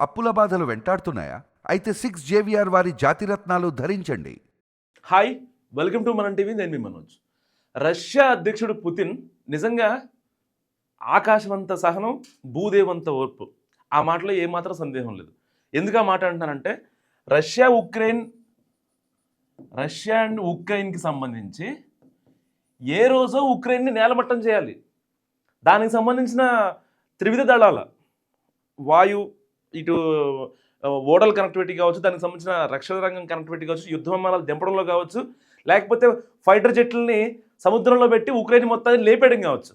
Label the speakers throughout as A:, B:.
A: అప్పుల బాధలు వెంటాడుతున్నాయా? అయితే సిక్స్ జేవిఆర్ వారి జాతిరత్నాలు ధరించండి.
B: హాయ్ వెల్కమ్ టు మన టీవీ నేను మీ మనోజ్. రష్యా అధ్యక్షుడు పుతిన్ నిజంగా ఆకాశవంత సహనం భూదేవంత ఓర్పు. ఆ మాటలో ఏమాత్రం సందేహం లేదు. ఎందుకు ఆ మాట అంటున్నానంటే రష్యా ఉక్రెయిన్ రష్యా అండ్ ఉక్రెయిన్కి సంబంధించి ఏ రోజో ఉక్రెయిన్ని నేలమట్టం చేయాలి. దానికి సంబంధించిన త్రివిధ దళాల వాయు ఇటు ఓడల్ కనెక్టివిటీ కావచ్చు దానికి సంబంధించిన రక్షణ రంగం కనెక్టివిటీ కావచ్చు యుద్ధ విమానాలు దింపడంలో కావచ్చు లేకపోతే ఫైటర్ జెట్లని సముద్రంలో పెట్టి ఉక్రెయిన్ మొత్తాన్ని లేపేయడం కావచ్చు.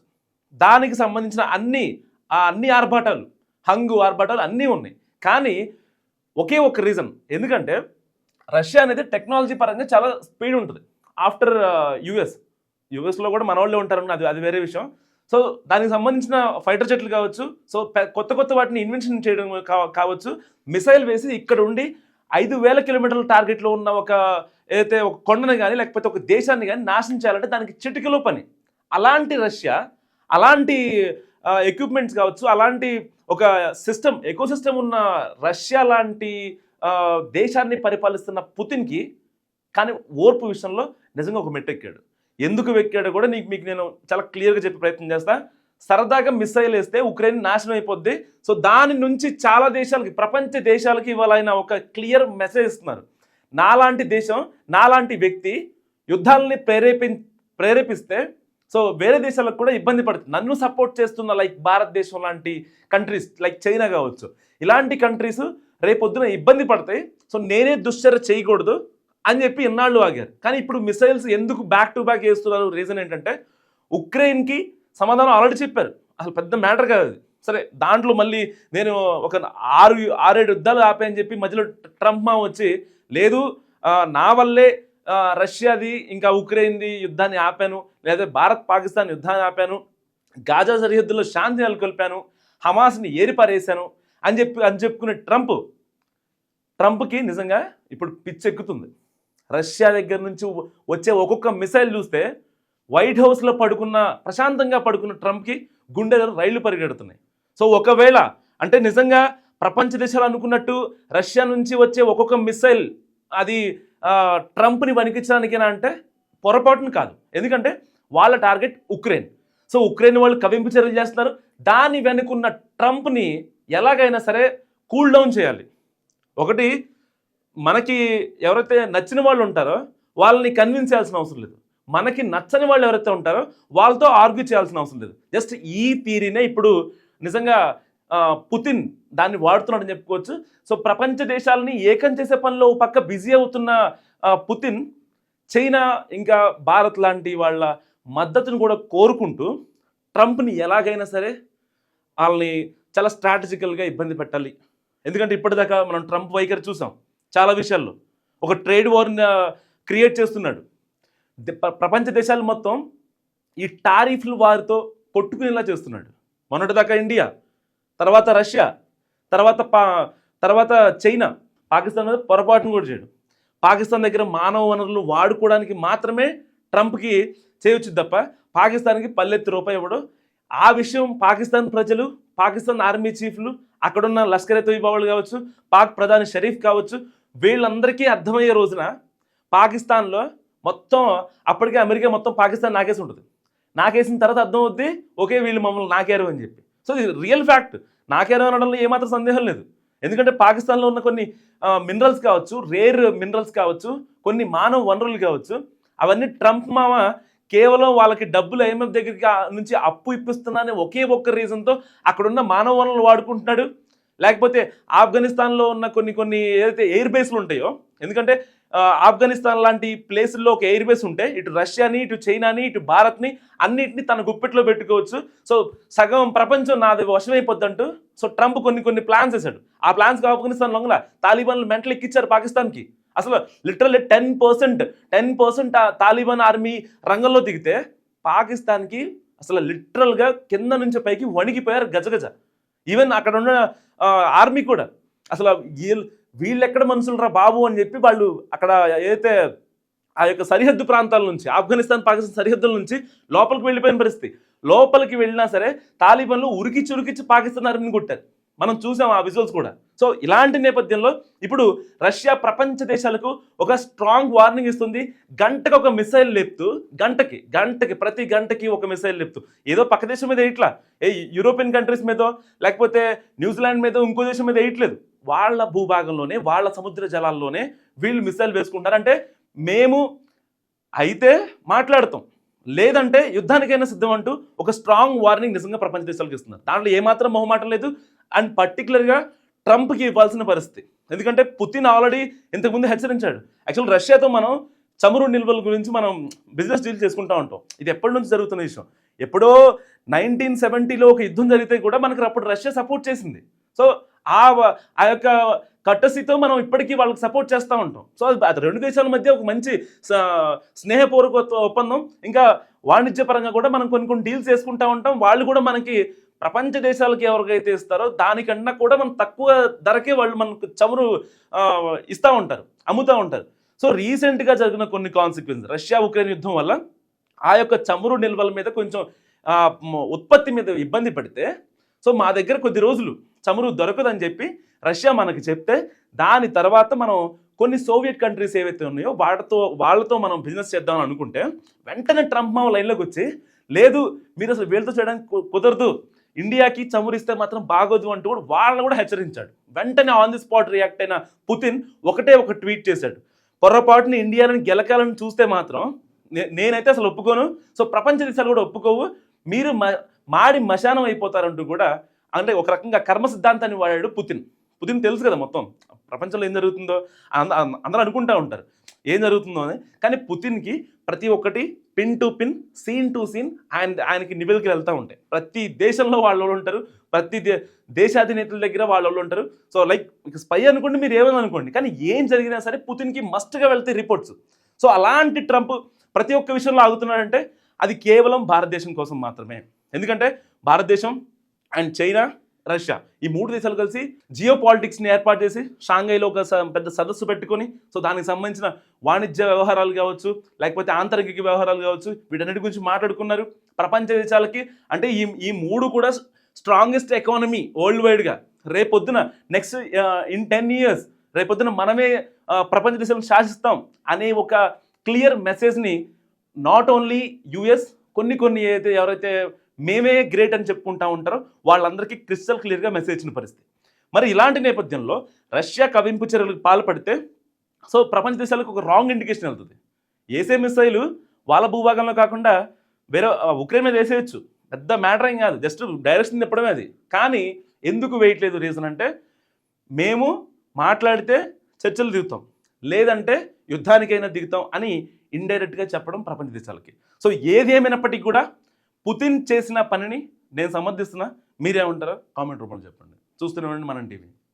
B: దానికి సంబంధించిన అన్ని ఆ అన్ని ఆర్భాటాలు హంగు ఆర్భాటాలు అన్నీ ఉన్నాయి. కానీ ఒకే ఒక రీజన్ ఎందుకంటే రష్యా అనేది టెక్నాలజీ పరంగా చాలా స్పీడ్ ఉంటుంది. ఆఫ్టర్ యుఎస్ యుఎస్లో కూడా మన వాళ్ళే ఉంటారు అది అది వేరే విషయం. సో దానికి సంబంధించిన ఫైటర్ జెట్లు కావచ్చు. సో కొత్త కొత్త వాటిని ఇన్వెన్షన్ చేయడం కా- కావచ్చు. మిసైల్ వేసి ఇక్కడ ఉండి ఐదు వేల కిలోమీటర్ల టార్గెట్లో ఉన్న ఒక ఏదైతే ఒక కొండను కానీ లేకపోతే ఒక దేశాన్ని కానీ నాశనం చేయాలంటే దానికి చిటికలో పని. అలాంటి రష్యా అలాంటి ఎక్విప్మెంట్స్ కావచ్చు అలాంటి ఒక సిస్టమ్ ఎకో సిస్టమ్ ఉన్న రష్యా లాంటి దేశాన్ని పరిపాలిస్తున్న పుతిన్కి కానీ ఓర్పు విషయంలో నిజంగా ఒక మెట్టెక్కాడు. ఎందుకు వెక్కాడో కూడా నీకు మీకు నేను చాలా క్లియర్గా చెప్పే ప్రయత్నం చేస్తా. సరదాగా మిస్సైల్ వేస్తే ఉక్రెయిన్ నాశనం అయిపోద్ది. సో దాని నుంచి చాలా దేశాలకి ప్రపంచ దేశాలకి ఇవాళ ఆయన ఒక క్లియర్ మెసేజ్ ఇస్తున్నారు. నాలాంటి దేశం నాలాంటి వ్యక్తి యుద్ధాలని ప్రేరేపి ప్రేరేపిస్తే సో వేరే దేశాలకు కూడా ఇబ్బంది పడుతుంది. నన్ను సపోర్ట్ చేస్తున్న లైక్ భారతదేశం లాంటి కంట్రీస్ లైక్ చైనా కావచ్చు. ఇలాంటి కంట్రీస్ రేపొద్దున ఇబ్బంది పడతాయి. సో నేనే దుశ్చర్య చేయకూడదు. అని చెప్పి ఇన్నాళ్ళు ఆగారు. కానీ ఇప్పుడు మిసైల్స్ ఎందుకు బ్యాక్ టు బ్యాక్ వేస్తున్నారు? రీజన్ ఏంటంటే ఉక్రెయిన్కి సమాధానం ఆల్రెడీ చెప్పారు. అసలు పెద్ద మ్యాటర్ కాదు సరే దాంట్లో మళ్ళీ నేను ఒక ఆరు ఆరేడు యుద్ధాలు ఆపాయని చెప్పి మధ్యలో ట్రంప్ మా వచ్చి లేదు నా వల్లే రష్యాది ఇంకా ఉక్రెయిన్ది యుద్ధాన్ని ఆపాను లేదా భారత్ పాకిస్తాన్ యుద్ధాన్ని ఆపాను గాజా సరిహద్దులో శాంతి నెలకొల్పాను హమాస్ని ఏరిపారేశాను అని చెప్పి అని చెప్పుకునే ట్రంప్ ట్రంప్కి నిజంగా ఇప్పుడు పిచ్చెక్కుతుంది. రష్యా దగ్గర నుంచి వచ్చే ఒక్కొక్క మిసైల్ చూస్తే వైట్ హౌస్లో పడుకున్న ప్రశాంతంగా పడుకున్న ట్రంప్కి గుండెలు రైళ్ళు పరిగెడుతున్నాయి. సో ఒకవేళ అంటే నిజంగా ప్రపంచ దేశాలు అనుకున్నట్టు రష్యా నుంచి వచ్చే ఒక్కొక్క మిసైల్ అది ట్రంప్ని వణికించడానికేనా అంటే పొరపాటును కాదు. ఎందుకంటే వాళ్ళ టార్గెట్ ఉక్రెయిన్. సో ఉక్రెయిన్ వాళ్ళు కవింపు చర్యలు చేస్తున్నారు. దాని వెనుకున్న ట్రంప్ని ఎలాగైనా సరే కూల్ డౌన్ చేయాలి. ఒకటి మనకి ఎవరైతే నచ్చిన వాళ్ళు ఉంటారో వాళ్ళని కన్విన్స్ చేయాల్సిన అవసరం లేదు. మనకి నచ్చని వాళ్ళు ఎవరైతే ఉంటారో వాళ్ళతో ఆర్గ్యూ చేయాల్సిన అవసరం లేదు. జస్ట్ ఈ థీరీనే ఇప్పుడు నిజంగా పుతిన్ దాన్ని వాడుతున్నాడని చెప్పుకోవచ్చు. సో ప్రపంచ దేశాలని ఏకం చేసే పనిలో పక్క బిజీ అవుతున్న పుతిన్ చైనా ఇంకా భారత్ లాంటి వాళ్ళ మద్దతును కూడా కోరుకుంటూ ట్రంప్ని ఎలాగైనా సరే వాళ్ళని చాలా స్ట్రాటజికల్గా ఇబ్బంది పెట్టాలి. ఎందుకంటే ఇప్పటిదాకా మనం ట్రంప్ వైఖరి చూసాం. చాలా విషయాల్లో. ఒక ట్రేడ్ వార్ని క్రియేట్ చేస్తున్నాడు. ప్ర- ప్రపంచ దేశాలు మొత్తం ఈ టారిఫ్లు వారితో కొట్టుకునేలా చేస్తున్నాడు. మొన్నటిదాకా ఇండియా తర్వాత రష్యా తర్వాత పా తర్వాత చైనా పాకిస్తాన్ మీద పొరపాటును కూడా చేయడం. పాకిస్తాన్ దగ్గర మానవ వనరులు వాడుకోవడానికి మాత్రమే ట్రంప్కి చేయొచ్చు తప్ప పాకిస్తాన్కి పల్లెత్తి రూపాయి ఇవ్వడం. ఆ విషయం పాకిస్తాన్ ప్రజలు పాకిస్తాన్ ఆర్మీ చీఫ్లు అక్కడున్న లష్కర్ ఏ కావచ్చు పాక్ ప్రధాని షరీఫ్ కావచ్చు వీళ్ళందరికీ అర్థమయ్యే రోజున పాకిస్తాన్లో మొత్తం అప్పటికే అమెరికా మొత్తం పాకిస్తాన్ నాకేసి ఉంటుంది. నాకేసిన తర్వాత అర్థమవుద్ది ఒకే ఓకే వీళ్ళు మమ్మల్ని నాకేరు అని చెప్పి. సో ఇది రియల్ ఫ్యాక్ట్ నాకేరు అనడంలో ఏమాత్రం సందేహం లేదు. ఎందుకంటే పాకిస్తాన్లో ఉన్న కొన్ని మినరల్స్ కావచ్చు రేర్ మినరల్స్ కావచ్చు కొన్ని మానవ వనరులు కావచ్చు అవన్నీ ట్రంప్ మామ కేవలం వాళ్ళకి డబ్బులు ఐఎంఎఫ్ దగ్గరికి నుంచి అప్పు ఇప్పిస్తున్నానే ఒకే ఒక్క రీజన్తో అక్కడున్న మానవ వనరులు వాడుకుంటున్నాడు. లేకపోతే ఆఫ్ఘనిస్తాన్లో ఉన్న కొన్ని కొన్ని ఏదైతే ఎయిర్ బేస్లు ఉంటాయో ఎందుకంటే ఆఫ్ఘనిస్తాన్ లాంటి ప్లేసుల్లో ఒక ఎయిర్ బేస్ ఉంటే ఇటు రష్యాని ఇటు చైనాని ఇటు భారత్ని అన్నిటిని తన గుప్పెట్లో పెట్టుకోవచ్చు. సో సగం ప్రపంచం నాది వశమైపోద్దంటూ సో ట్రంప్ కొన్ని కొన్ని ప్లాన్స్ వేశాడు. ఆ ప్లాన్స్ ఆఫ్ఘనిస్తాన్ లొంగల తాలిబాన్లు మెంటల్ ఎక్కిచ్చారు పాకిస్తాన్కి. అసలు literally ten percent ten percent Taliban army రంగంలో దిగితే పాకిస్తాన్కి అసలు లిటరల్గా కింద నుంచి పైకి వణికిపోయారు గజగజ ఈవెన్ అక్కడ ఉన్న ఆర్మీ కూడా. అసలు వీళ్ళు వీళ్ళు ఎక్కడ బాబు అని చెప్పి వాళ్ళు అక్కడ ఏదైతే ఆ యొక్క సరిహద్దు ప్రాంతాల నుంచి ఆఫ్ఘనిస్తాన్ పాకిస్తాన్ సరిహద్దుల నుంచి లోపలికి వెళ్ళిపోయిన పరిస్థితి. లోపలికి వెళ్ళినా సరే తాలిబాన్లు ఉరికిచ్చి ఉరికిచ్చి పాకిస్తాన్ ఆర్మీని కొట్టారు. మనం చూసాం ఆ విజువల్స్ కూడా. సో ఇలాంటి నేపథ్యంలో ఇప్పుడు రష్యా ప్రపంచ దేశాలకు ఒక స్ట్రాంగ్ వార్నింగ్ ఇస్తుంది. గంటకు ఒక మిసైల్ లేపుతూ గంటకి గంటకి ప్రతి గంటకి ఒక మిసైల్ లేపుతూ. ఏదో పక్క దేశం మీద వేయట్లా. ఏ యూరోపియన్ కంట్రీస్ మీదో లేకపోతే న్యూజిలాండ్ మీద ఇంకో దేశం మీద వేయట్లేదు. వాళ్ళ భూభాగంలోనే వాళ్ళ సముద్ర జలాల్లోనే వీళ్ళు మిసైల్ వేసుకుంటారు అంటే మేము అయితే మాట్లాడతాం. లేదంటే యుద్ధానికైనా సిద్ధం అంటూ ఒక స్ట్రాంగ్ వార్నింగ్ నిజంగా ప్రపంచ దేశాలకు ఇస్తున్నారు. దాంట్లో ఏమాత్రం మొహమాటం లేదు. అండ్ పర్టికులర్గా ట్రంప్కి ఇవ్వాల్సిన పరిస్థితి. ఎందుకంటే పుతిన్ ఆల్రెడీ ఇంతకుముందు హెచ్చరించాడు. యాక్చువల్ రష్యాతో మనం చమురు నిల్వల గురించి మనం బిజినెస్ డీల్ చేసుకుంటా ఉంటాం. ఇది ఎప్పటి నుంచి జరుగుతున్న విషయం. ఎప్పుడో నైన్టీన్ సెవెంటీలో ఒక యుద్ధం జరిగితే కూడా మనకు అప్పుడు రష్యా సపోర్ట్ చేసింది. సో ఆ ఆ యొక్క కట్టసితో మనం ఇప్పటికీ వాళ్ళకి సపోర్ట్ చేస్తూ ఉంటాం. సో అది రెండు దేశాల మధ్య ఒక మంచి స్నేహపూర్వక ఒప్పందం. ఇంకా వాణిజ్యపరంగా కూడా మనం కొన్ని కొన్ని డీల్స్ చేసుకుంటూ ఉంటాం. వాళ్ళు కూడా మనకి ప్రపంచ దేశాలకి ఎవరికైతే ఇస్తారో దానికన్నా కూడా మనం తక్కువ ధరకే వాళ్ళు మనకు చమురు ఇస్తూ ఉంటారు అమ్ముతూ ఉంటారు. సో రీసెంట్గా జరిగిన కొన్ని కాన్సిక్వెన్స్ రష్యా ఉక్రెయిన్ యుద్ధం వల్ల ఆ యొక్క చమురు నిల్వల మీద కొంచెం ఉత్పత్తి మీద ఇబ్బంది పడితే సో మా దగ్గర కొద్ది రోజులు చమురు దొరకదని చెప్పి రష్యా మనకు చెప్తే దాని తర్వాత మనం కొన్ని సోవియట్ కంట్రీస్ ఏవైతే ఉన్నాయో వాళ్ళతో వాళ్ళతో మనం బిజినెస్ చేద్దాం అనుకుంటే వెంటనే ట్రంప్ మా లైన్లోకి వచ్చి లేదు మీరు అసలు వీళ్ళతో చేయడానికి కుదరదు ఇండియాకి చమురిస్తే మాత్రం బాగోదు అంటూ కూడా వాళ్ళని కూడా హెచ్చరించాడు. వెంటనే ఆన్ ది స్పాట్ రియాక్ట్ అయిన పుతిన్ ఒకటే ఒక ట్వీట్ చేశాడు. పొరపాటుని ఇండియాని గెలకాలని చూస్తే మాత్రం నే- నేనైతే అసలు ఒప్పుకోను. సో ప్రపంచ దేశాలు కూడా ఒప్పుకోవు. మీరు మ- మాడి మశానం అయిపోతారంటూ కూడా అంటే ఒక రకంగా కర్మ సిద్ధాంతాన్ని వాడాడు పుతిన్. పుతిన్ తెలుసు కదా మొత్తం. ప్రపంచంలో ఏం జరుగుతుందో అంద- అందరూ అనుకుంటా ఉంటారు. ఏం జరుగుతుందో అని. కానీ పుతిన్కి ప్రతి ఒక్కటి pin to pin scene to scene ఆయన ఆయనకి నివేదికలు వెళ్తూ ఉంటాయి. ప్రతి దేశంలో వాళ్ళు ఉంటారు? ప్రతి దే దేశాధినేతల దగ్గర వాళ్ళు ఉంటారు? సో లైక్ స్పై అనుకోండి మీరు ఏమైనా అనుకోండి. కానీ ఏం జరిగినా సరే పుతిన్కి మస్ట్గా వెళ్తే రిపోర్ట్స్. సో అలాంటి ట్రంప్ ప్రతి ఒక్క విషయంలో ఆగుతున్నాడంటే అది కేవలం భారతదేశం కోసం మాత్రమే. ఎందుకంటే భారతదేశం అండ్ చైనా రష్యా. ఈ మూడు దేశాలు కలిసి జియో పాలిటిక్స్ని ఏర్పాటు చేసి షాంఘైలో ఒక స- పెద్ద సదస్సు పెట్టుకొని సో దానికి సంబంధించిన వాణిజ్య వ్యవహారాలు కావచ్చు లేకపోతే ఆంతరిక వ్యవహారాలు కావచ్చు వీటన్నిటి గురించి మాట్లాడుకున్నారు. ప్రపంచ దేశాలకి అంటే ఈ ఈ మూడు కూడా స్ట్రాంగెస్ట్ ఎకానమీ వరల్డ్ వైడ్గా రేపొద్దున నెక్స్ట్ ఇన్ టెన్ ఇయర్స్ రేపొద్దున మనమే ప్రపంచ దేశాలను శాసిస్తాం అనే ఒక క్లియర్ మెసేజ్ని నాట్ ఓన్లీ యుఎస్ కొన్ని కొన్ని అయితే ఎవరైతే మేమే గ్రేట్ అని చెప్పుకుంటా ఉంటారో. వాళ్ళందరికీ క్రిస్టల్ క్లియర్గా మెసేజ్ ఇచ్చిన పరిస్థితి మరి ఇలాంటి నేపథ్యంలో రష్యా కవింపు చర్యలకు పాల్పడితే సో ప్రపంచ దేశాలకు ఒక రాంగ్ ఇండికేషన్ వెళ్తుంది. ఏసే మిసైలు వాళ్ళ భూభాగంలో కాకుండా వేరే ఉక్రెయిన్ మీద వేసేయచ్చు. పెద్ద మ్యాటర్ ఏం కాదు. జస్ట్ డైరెక్షన్ తిప్పడమే అది. కానీ ఎందుకు వేయట్లేదు రీజన్ అంటే మేము మాట్లాడితే చర్చలు దిగుతాం లేదంటే యుద్ధానికైనా దిగుతాం అని ఇండైరెక్ట్గా చెప్పడం ప్రపంచ దేశాలకి. సో ఏది ఏమైనప్పటికీ కూడా పుతిన్ చేసిన పనిని నేను సమర్థిస్తున్నా. మీరేమంటారో? కామెంట్ రూపంలో చెప్పండి. చూస్తూనే ఉండండి మనం టీవీ.